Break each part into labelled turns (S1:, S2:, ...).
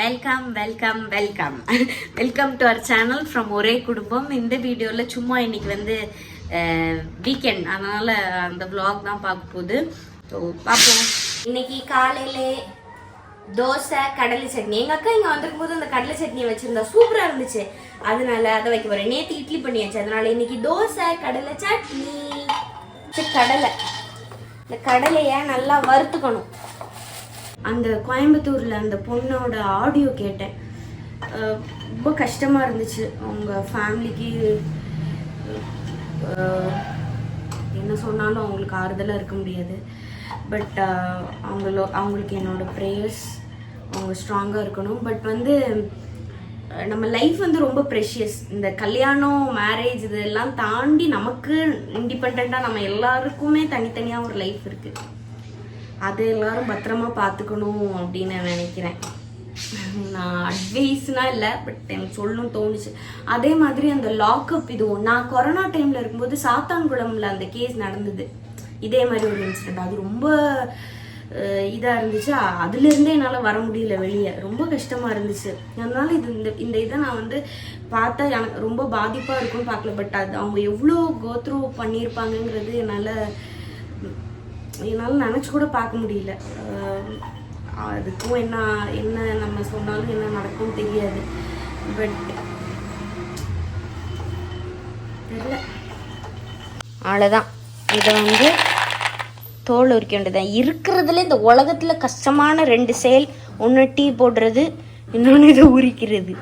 S1: Welcome welcome welcome welcome to our channel from ஒரே குடும்பம். இந்த வீடியோவில் சும்மா இன்னைக்கு வந்து வீக்கெண்ட் அதனால் அந்த vlog தான் பார்க்க போகுது. ஸோ பார்ப்போம். இன்னைக்கு காலையிலே தோசை கடலை சட்னி. எங்கள் அக்கா இங்கே வந்திருக்கும் போது அந்த கடலை சட்னி வச்சுருந்தா சூப்பராக இருந்துச்சு. அதனால அதை வைக்க போகிறேன் நேற்று இட்லி பண்ணியாச்சு. அதனால இன்னைக்கு தோசை கடலை சட்னி. கடலை. இந்த கடலையை நல்லா வறுத்துக்கணும். அந்த கோயம்புத்தூரில் அந்த பொண்ணோட ஆடியோ கேட்டேன். ரொம்ப கஷ்டமாக இருந்துச்சு. அவங்க ஃபேமிலிக்கு என்ன சொன்னாலும் அவங்களுக்கு ஆறுதலாக இருக்க முடியாது. பட் அவங்களோ அவங்களுக்கு என்னோடய ப்ரேயர்ஸ் அவங்க ஸ்ட்ராங்காக இருக்கணும். பட் வந்து நம்ம லைஃப் வந்து ரொம்ப ப்ரெஷியஸ் இந்த கல்யாணம் மேரேஜ் இதெல்லாம் தாண்டி நமக்கு இண்டிபெண்ட்டாக நம்ம எல்லாருக்குமே தனித்தனியாக ஒரு லைஃப் இருக்குது அதை எல்லாரும் பத்திரமா பார்த்துக்கணும் அப்படின்னு நான் நினைக்கிறேன். நான் அட்வைஸ்னா இல்லை பட் எனக்கு சொல்லணும் தோணுச்சு. அதே மாதிரி அந்த லாக்அப் இதுவும் நான் கொரோனா டைமில் இருக்கும்போது சாத்தான்குளம்ல அந்த கேஸ் நடந்தது. இதே மாதிரி ஒரு இன்சிடென்ட் அது ரொம்ப இதாக இருந்துச்சு. அதுலேருந்தே என்னால் வர முடியல வெளியே. ரொம்ப கஷ்டமாக இருந்துச்சு. அதனால இது இந்த இந்த இதை நான் வந்து பார்த்தா எனக்கு ரொம்ப பாதிப்பாக இருக்கும்னு பார்க்கல. பட் அது அவங்க எவ்வளோ கோத்ரூ பண்ணியிருப்பாங்கங்கிறது என்னால் என்னால் நினச்சி கூட பார்க்க முடியல. அதுக்கும் என்ன என்ன நம்ம சொன்னாலும் என்ன நடக்கும் தெரியாது. பட் தெரியல. அவ்வளோதான் இதை வந்து தோல் உரிக்க வேண்டியதான் இருக்கிறதுல இந்த உலகத்தில் கஷ்டமான ரெண்டு செயல். ஒன்று டீ போடுறது இன்னொன்று இதை உரிக்கிறது.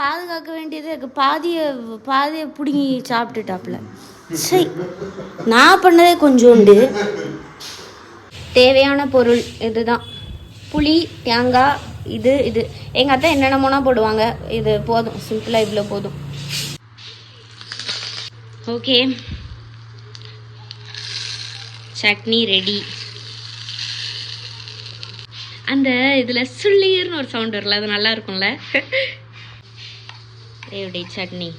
S1: பாதுகாக்க வேண்டியது இருக்கு. பாதியை பாதியை பிடுங்கி சாப்பிட்டுட்டாப்புல. சரி நான் பண்ணதே கொஞ்சோண்டு. தேவையான பொருள் இதுதான். புளி தேங்காய் இது இது. எங்கள் அத்தை என்னென்னமோனா போடுவாங்க. இது போதும். சிம்பிளாக இவ்வளோ போதும். ஓகே. சட்னி ரெடி. அந்த இதில் சுள்ளீர்னு ஒரு சவுண்ட் வரல அது நல்லா இருக்கும்ல? எப்படி சட்னி.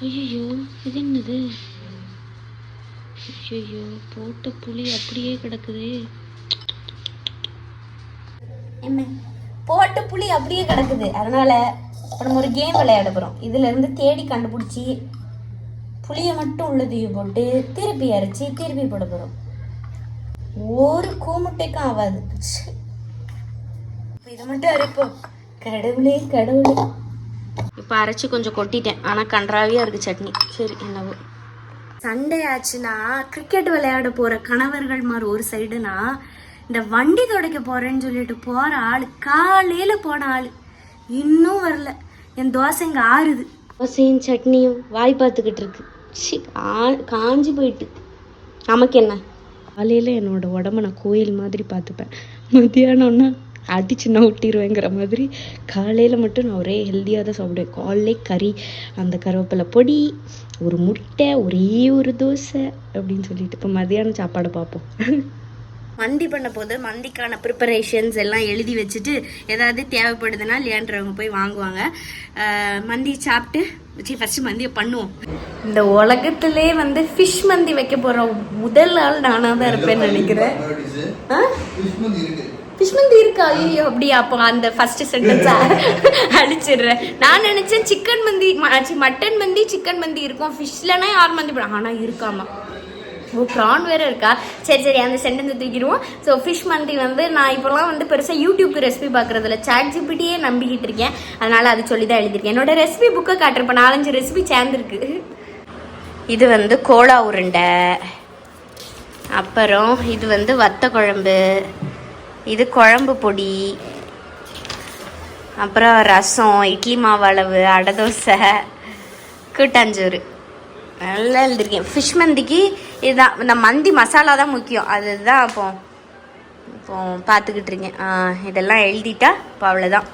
S1: ஐயோ இது என்னது? ஐயோ போட்ட புளி அப்படியே கிடக்குது. போட்ட புளி அப்படியே கிடக்குது. அதனால இப்போ நம்ம ஒரு கேம் விளையாட போகிறோம் இதுல இருந்து தேடி கண்டுபிடிச்சி புளியை மட்டும் உள்ள தூக்கி போட்டு திருப்பி அரைச்சி திருப்பி போட போகிறோம் ஒரு கூமுட்டைக்கும் ஆகாது இதை மட்டும் அரைப்போம். கடவுளே கடவுளே. இப்போ அரைச்சி கொஞ்சம் கொட்டிட்டேன். ஆனால் கன்றாவியாக இருக்குது சட்னி. சரி என்னவோ. சண்டே ஆச்சுன்னா கிரிக்கெட் விளையாட போகிற கணவர்கள் மாதிரி ஒரு சைடுனா இந்த வண்டி துடைக்க போகிறேன்னு சொல்லிட்டு போகிற ஆள் காலையில் போன ஆள். இன்னும் வரல. என் தோசை இங்கே ஆறுது. தோசையும் சட்னியும் வாய் பார்த்துக்கிட்டு இருக்கு. சி காஞ்சி போயிட்டு. நமக்கு என்ன? காலையில் என்னோட உடம்ப நான் கோயில் மாதிரி பார்த்துப்பேன். மத்தியானம்னா அடிச்சு நவுட்டிடுவேங்கிற மாதிரி காலையில் மட்டும் நான் ஒரே ஹெல்த்தியாக தான் சாப்பிடுவேன். காலையிலே கறி அந்த கருவேப்பிலை பொடி ஒரு முட்டை ஒரே ஒரு தோசை அப்படின்னு சொல்லிட்டு. இப்போ மதியானம் சாப்பாடு பார்ப்போம். மந்தி பண்ண போது மந்திக்கான ப்ரிப்பரேஷன்ஸ் எல்லாம் எழுதி வச்சுட்டு ஏதாவது தேவைப்படுதுன்னா லியான்றவங்க போய் வாங்குவாங்க. அஹ் மந்தி சாப்பிட்டு சரி ஃபர்ஸ்ட் மந்தியை பண்ணுவோம். இந்த உலகத்திலே வந்து ஃபிஷ் மந்தி வைக்க போற முதல் ஆள் நானாக தான் இருப்பேன்னு நினைக்கிறேன். பிஷ்மந்தி ஃபிஷ் மந்தி இருக்கா ஐயோ அப்படியா? அப்போ அந்த ஃபர்ஸ்ட் சென்டென்ஸ் அடிச்சிடுறேன் நான் நினைச்சேன் சிக்கன் மந்தி மட்டன் மந்தி சிக்கன் மந்தி இருக்கும். ஃபிஷ்லனா யார் மந்தி போடும் ஆனால் இருக்காமா? ஓ ப்ரான் வேற இருக்கா? சரி சரி அந்த சென்டென்ஸை தூக்கிடுவோம். ஸோ ஃபிஷ் மந்தி வந்து நான் இப்போலாம் வந்து பெருசாக யூடியூப்க்கு ரெசிபி பார்க்குறதுல சாட் ஜிபிட்டியே நம்பிக்கிட்டு இருக்கேன். அதனால அது சொல்லி தான் எழுதியிருக்கேன். என்னோட ரெசிபி புக்கை காட்டுறப்ப நாலஞ்சு ரெசிபி சேர்ந்துருக்கு. இது வந்து கோலா உருண்டை. அப்புறம் இது வந்து வத்த குழம்பு. இது குழம்பு பொடி. அப்புறம் ரசம் இட்லி மாவு அளவு அடை தோசை கூட்டாஞ்சோறு. நல்லா எழுதிருக்கேன். ஃபிஷ் மந்திக்கு இதுதான். இந்த மந்தி மசாலா தான் முக்கியம். அதுதான் இப்போ இப்போ பார்த்துக்கிட்டு இருக்கேன். இதெல்லாம் எழுதிட்டா இப்போ அவ்வளோதான்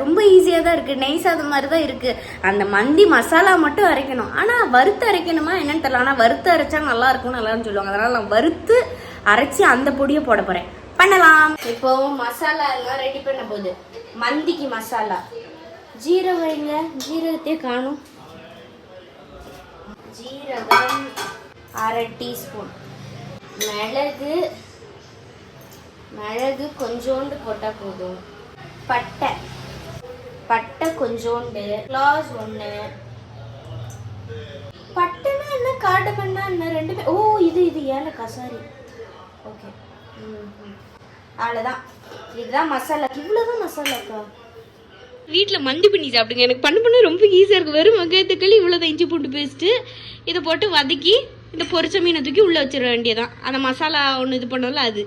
S1: ரொம்ப ஈஸியாக தான் இருக்குது நெய் சாதம் மாதிரி தான் இருக்குது அந்த மந்தி மசாலா மட்டும் அரைக்கணும். ஆனால் வறுத்து அரைக்கணுமா என்னன்னு தெரியல. ஆனால் வறுத்து அரைச்சா நல்லா இருக்கும்னு நல்லான்னு சொல்லுவாங்க. அதனால் நான் வறுத்து அரைச்சி அந்த பொடியை போட போகிறேன் பண்ணலாம். இப்போ மசாலா எல்லாம் ரெடி பண்ண போகுது மந்திக்கு மசாலா. ஜீரகம் எங்க ஜீரகத்தையே காணும். ஜீரகம் அரை டீஸ்பூன். மிளகு மிளகு கொஞ்சோண்டு போட்டால் போதும். பட்டை. பட்டை கொஞ்சோண்டு கிளாஸ் ஒன்று பட்டைனா என்ன? காட்டு பண்ணா என்ன? ரெண்டுமே ஓ இது இது ஏழை கசாரி ஓகே ம் அவ்வளோதான் இதுதான் மசாலா. இவ்வளோதான் மசாலாக்கா வீட்டில் மந்தி பண்ணி சாப்பிடுங்க. எனக்கு பண்ண பண்ண ரொம்ப ஈஸியாக இருக்குது வெறும் வெங்காய தக்காளி இவ்வளோ இஞ்சி பூண்டு பேஸ்ட்டு இதை போட்டு வதக்கி இந்த பொரிச்ச மீனை தூக்கி உள்ளே வச்சிட வேண்டியதான் அந்த மசாலா ஒன்று இது பண்ணல அது.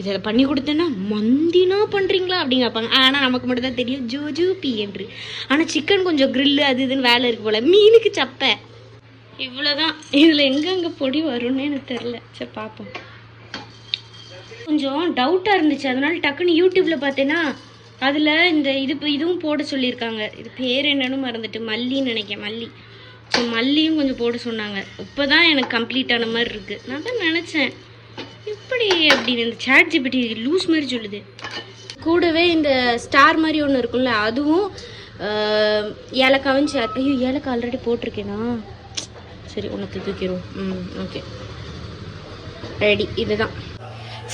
S1: இதை பண்ணி கொடுத்தேன்னா மந்தினா பண்ணுறீங்களா அப்படின்னு கேட்பாங்க. ஆனால் நமக்கு மட்டும் தான் தெரியும். ஜோஜோ பி என்று. ஆனால் சிக்கன் கொஞ்சம் க்ரில்லு அது இதுன்னு வேலை இருக்கு போல். மீனுக்கு சப்பை. இவ்வளோதான் இதில் எங்கெங்கே பொடி வரும்னு எனக்கு தெரில சரி பார்ப்போம். கொஞ்சம் டவுட்டாக இருந்துச்சு. அதனால டக்குன்னு யூடியூப்பில் பார்த்தேன்னா அதில் இந்த இது இதுவும் போட சொல்லியிருக்காங்க. இது பேர் என்னன்னு மறந்துட்டு மல்லின்னு நினைக்கிறேன் மல்லி. ஸோ மல்லியும் கொஞ்சம் போட சொன்னாங்க. இப்போ தான் எனக்கு கம்ப்ளீட் ஆன மாதிரி இருக்குது நான் தான் நினச்சேன். இப்படி அப்படின்னு இந்த சேட் ஜிபிடி லூஸ் மாதிரி சொல்லுது? கூடவே இந்த ஸ்டார் மாதிரி ஒன்று இருக்கும்ல அதுவும் ஆஹ், ஏலக்காவும் ஐயோ ஏலக்காய் ஆல்ரெடி போட்டிருக்கேனா? சரி உனக்கு தூக்கிடுவோம். ம் ஓகே ரெடி இதுதான்.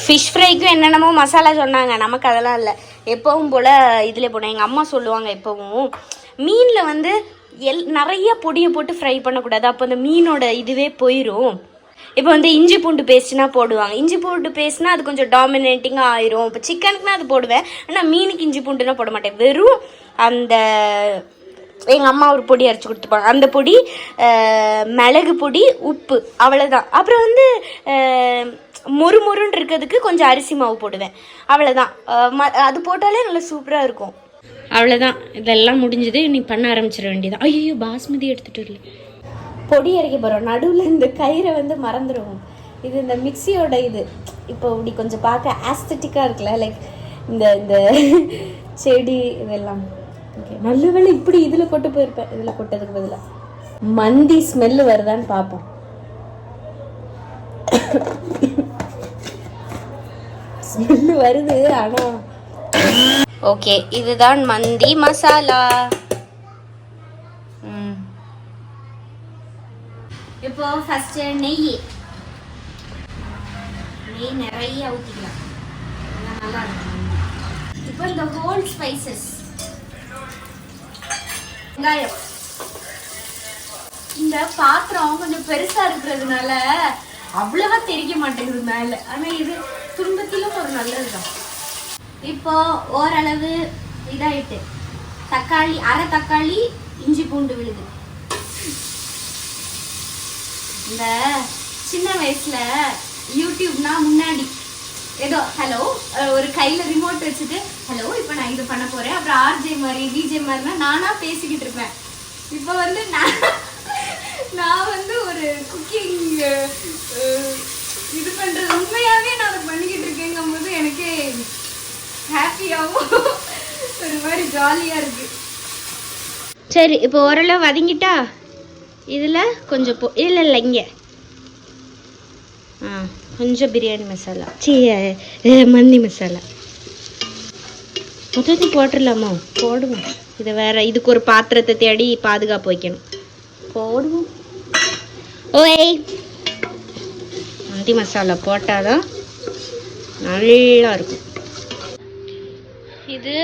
S1: ஃபிஷ் ஃப்ரைக்கும் என்னென்னமோ மசாலா சொன்னாங்க. நமக்கு அதெல்லாம் இல்லை. எப்பவும் போல் இதில் போனேன் எங்கள் அம்மா சொல்லுவாங்க எப்பவும் மீனில் வந்து எல் நிறைய பொடியை போட்டு ஃப்ரை பண்ணக்கூடாது. அப்போ அந்த மீனோட இதுவே போயிடும் இப்போ வந்து இஞ்சி பூண்டு பேஸ்ட்னா போடுவாங்க. இஞ்சி பூண்டு பேஸ்ட்னா அது கொஞ்சம் டாமினேட்டிங்காக ஆயிரும். இப்போ சிக்கனுக்குனா அது போடுவேன். ஆனால் மீனுக்கு இஞ்சி பூண்டுனா போட மாட்டேன். வெறும் அந்த எங்கள் அம்மா ஒரு பொடி அரைச்சி கொடுத்துப்பாங்க. அந்த பொடி மிளகு பொடி உப்பு. அவ்வளோதான் அப்புறம் வந்து அஹ், மொறு மொறுன்னு இருக்கிறதுக்கு கொஞ்சம் அரிசி மாவு போடுவேன். அவ்வளோதான் அது போட்டாலே நல்லா சூப்பராக இருக்கும். அவ்வளோதான் இதெல்லாம் முடிஞ்சது. நீ பண்ண ஆரம்பிச்சிட வேண்டியதான் ஐயோ பாஸ்மதி எடுத்துகிட்டு வரல. பொடி அரைக்க போகிறோம் நடுவில் இந்த கயிறை வந்து மறந்துடுவோம் இது இந்த மிக்சியோட இது. இப்போ இப்படி கொஞ்சம் பார்க்க ஆஸ்தட்டிக்காக இருக்குல்ல? லைக் இந்த இந்த செடி இதெல்லாம். ஓகே நல்ல வேளை இப்படி இதில் கொண்டு போயிருப்பேன். இதில் கொட்டதுக்கு பதிலாக மந்தி ஸ்மெல்லு வருதான்னு பார்ப்போம். ஸ்மெல்லு வருது ஆனால் ஓகே இதுதான் மந்தி மசாலா. இப்போ ஃபர்ஸ்ட் நெய். நெய் நிறைய ஊற்றிக்கலாம் நல்லா இருக்கும். இப்போ இந்த ஹோல் ஸ்பைசஸ் வெங்காயம். இந்த பாத்திரம் கொஞ்சம் பெருசா இருக்கிறதுனால அவ்வளவா தெரிய மாட்டேங்குது மேல. ஆனா இது துன்பத்திலும் ஒரு நல்லதுதான். இப்போ ஓரளவு இதாயிட்டு. தக்காளி அரை தக்காளி இஞ்சி பூண்டு விழுது. இந்த சின்ன வயசுல யூடியூப்னா முன்னாடி. ஏதோ ஹலோ ஒரு கையில ரிமோட் வச்சுட்டு ஹலோ இப்போ நான் இது பண்ண போறேன். அப்புறம் ஆர்ஜே மாதிரி டிஜே மாதிரினா நானா பேசிக்கிட்டு இருப்பேன். இப்போ வந்து நான் நான் வந்து ஒரு குக்கிங் இது பண்றது. உண்மையாவே நான் அதை பண்ணிக்கிட்டு இருக்கேங்கும் போது எனக்கு ஹாப்பியாகவும் ஒரு மாதிரி ஜாலியா இருக்கு. சரி இப்போ ஓரளவு வதங்கிட்டா? இதில் கொஞ்சம் போ இல்லை இல்லை இங்கே. ஆ கொஞ்சம் பிரியாணி மசாலா. சி மந்தி மசாலா. மொத்தத்தையும் போட்டுடலாமோ? போடுவோம். இதை வேற இதுக்கு ஒரு பாத்திரத்தை தேடி பாதுகாப்பு வைக்கணும். போடுவோம். ஓய் மந்தி மசாலா போட்டாதான் நல்லா இருக்கும். இது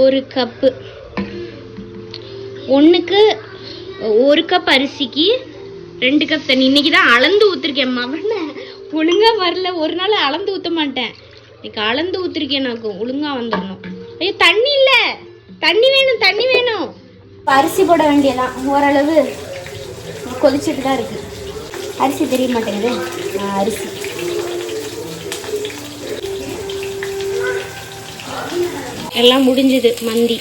S1: ஒரு கப்பு ஒன்றுக்கு ஒரு கப் அரிசிக்கு ரெண்டு கப் தண்ணி. இன்றைக்கி தான் அளந்து ஊற்றிருக்கேன் மகனை ஒழுங்காக வரல. ஒரு நாள் அளந்து ஊற்ற மாட்டேன். இன்னைக்கு அளந்து ஊற்றிருக்கேன் எனக்கு. ஒழுங்காக வந்துடணும் ஐயோ தண்ணி இல்லை. தண்ணி வேணும் தண்ணி வேணும். அரிசி போட வேண்டியதான் ஓரளவு கொதிச்சுட்டு தான் இருக்குது அரிசி தெரிய மாட்டேங்குது. அரிசி. எல்லாம் முடிஞ்சுது மந்தி.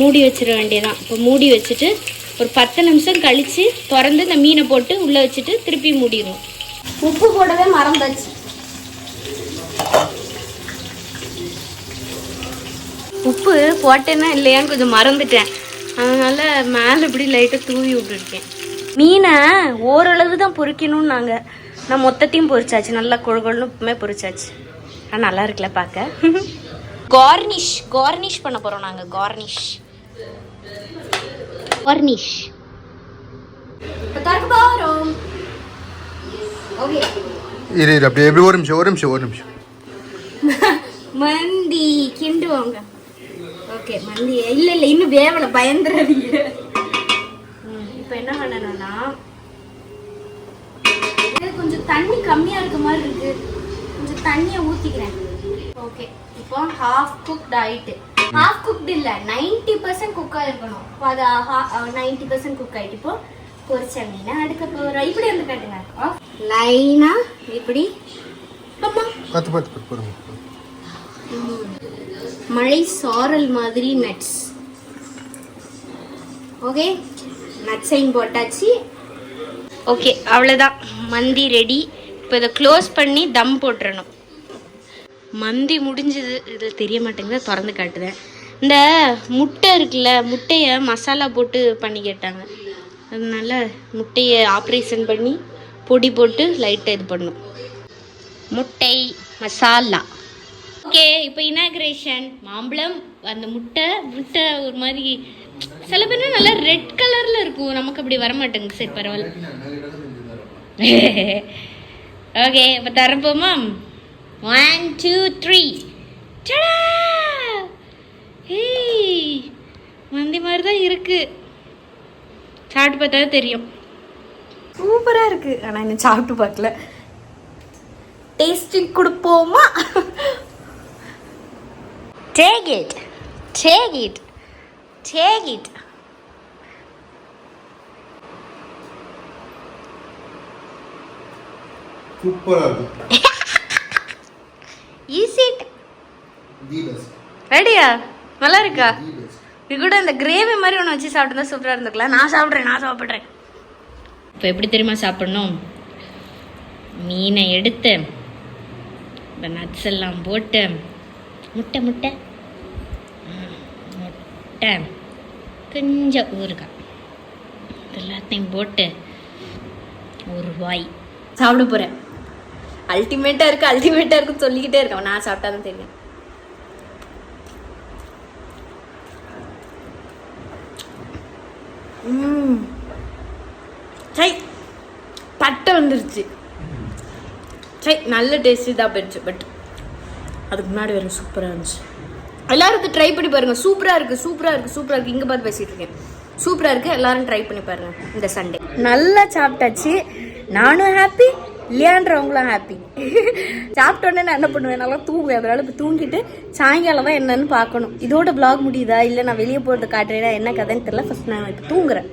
S1: மூடி வச்சிட வேண்டியதான் இப்போ மூடி வச்சுட்டு ஒரு பத்து நிமிஷம் கழித்து திறந்து இந்த மீனை போட்டு உள்ளே வச்சுட்டு திருப்பி மூடிடும் உப்பு போடவே மறந்தாச்சு உப்பு போட்டேன்னா இல்லையான்னு கொஞ்சம் மறந்துட்டேன். அதனால் மேலே இப்படி லைட்டாக தூவி விட்டுருக்கேன். மீனை ஓரளவு தான் பொரிக்கணும்னு நாங்கள் நான் மொத்தத்தையும் பொரிச்சாச்சு நல்லா கொழுகொழுன்னு உப்புமே பொரிச்சாச்சு ஆனால் நல்லா இருக்குல்ல பார்க்க கார்னிஷ் கார்னிஷ் பண்ண போகிறோம் நாங்கள் கார்னிஷ் கார்னிஷ்
S2: இரு இரு அப்படியே எப்படி ஒரு நிமிஷம் ஒரு நிமிஷம் ஒரு நிமிஷம்.
S1: மந்தி கிண்டுவாங்க. ஓகே மந்தி. இல்ல இல்ல இன்னும் வேவல இப்போ என்ன பண்ணணும்னா இது கொஞ்சம் தண்ணி கம்மியா இருக்க மாதிரி இருக்கு. கொஞ்சம் தண்ணியை ஊத்திக்கிறேன். ஓகே இப்போ ஹாஃப் குக்ட் ஆயிட்டு ஹாஃப் குக்ட் இல்ல 90% பர்சன்ட் குக் ஆயிருக்கணும். இப்போ அது நைன்டி பர்சன்ட் குக் ஆயிட்டு இப்போ பொரிச்ச மீனை அடுக்க போகிறோம் இப்படி வந்து காட்டுங்க. லைனா இப்படி.
S2: பார்த்து பார்த்து போடுங்க
S1: மழை சாரல் மாதிரி நட்ஸ் ஓகே நட்ஸையும் போட்டாச்சு. ஓகே அவ்வளோதான் மந்தி ரெடி இப்போ இதை க்ளோஸ் பண்ணி தம் போட்டுறணும். மந்தி முடிஞ்சது. இதில் தெரிய மாட்டேங்குது திறந்து காட்டுதேன். இந்த முட்டை இருக்குல்ல முட்டையை மசாலா போட்டு பண்ணி கேட்டாங்க. அதனால முட்டையை ஆப்ரேஷன் பண்ணி பொடி போட்டு லைட்டாக இது பண்ணும் முட்டை மசாலா. ஓகே இப்போ இனாக்ரேஷன் மாம்பழம் அந்த முட்டை முட்டை ஒரு மாதிரி சில பேர் நல்லா ரெட் கலர்ல இருக்கும். நமக்கு அப்படி வர மாட்டேங்குது சரி பரவாயில்ல. ஓகே இப்போ தரப்போமா ஒன் டூ த்ரீ ஏய் மந்தி மாதிரி தான் இருக்கு. சாப்பிட்டு பார்த்தா தெரியும். சூப்பராக இருக்கு. ஆனால் இன்னும் சாப்பிட்டு பார்க்கல. டேஸ்டிங் கொடுப்போமா? Take it. Take it. Take it.
S2: சூப்பராக இருக்கு
S1: Is it?
S2: தி பெஸ்ட்
S1: ரெடியா நல்லா இருக்கா? இது கூட இந்த கிரேவி மாதிரி ஒன்று வச்சு சாப்பிட்டு சூப்பராக இருந்துக்கலாம் நான் சாப்பிட்றேன் நான் சாப்பிட்றேன். இப்போ எப்படி தெரியுமா சாப்பிடணும்? மீனை எடுத்து இந்த நட்ஸ் எல்லாம் போட்டு முட்டை முட்டை. முட்டை கொஞ்சம் ஊறுகாய். எல்லாத்தையும் போட்டு ஒரு வாய். சாப்பிட போகிறேன் அல்டிமேட்டாக இருக்கு அல்டிமேட்டாக இருக்குன்னு சொல்லிக்கிட்டே இருக்கேன். நான் சாப்பிட்டா தான் தெரியும் சை பட்டை வந்துருச்சு. சை நல்ல டேஸ்ட்டு தான் போயிடுச்சு பட் அதுக்கு முன்னாடி வேறு சூப்பராக இருந்துச்சு. எல்லாருக்கும் ட்ரை பண்ணி பாருங்க. சூப்பராக இருக்குது சூப்பராக இருக்குது சூப்பராக இருக்குது இங்கே பார்த்து பேசிகிட்டு இருக்கேன். சூப்பராக இருக்குது எல்லாரும் ட்ரை பண்ணி பாருங்க இந்த சண்டே நல்லா சாப்பிட்டாச்சு. நானும் ஹாப்பி இல்லையான்றவங்களும் ஹாப்பி சாப்பிட்ட உடனே நான் என்ன பண்ணுவேன்? நல்லா தூங்குவேன். அதனால இப்போ தூங்கிட்டு சாயங்காலம் தான் என்னன்னு பார்க்கணும். இதோட பிளாக் முடியுதா? இல்லை நான் வெளியே போகிறது காட்டுறேன்னா என்ன கதைன்னு தெரியல. ஃபஸ்ட் நான் இப்போ தூங்குறேன்.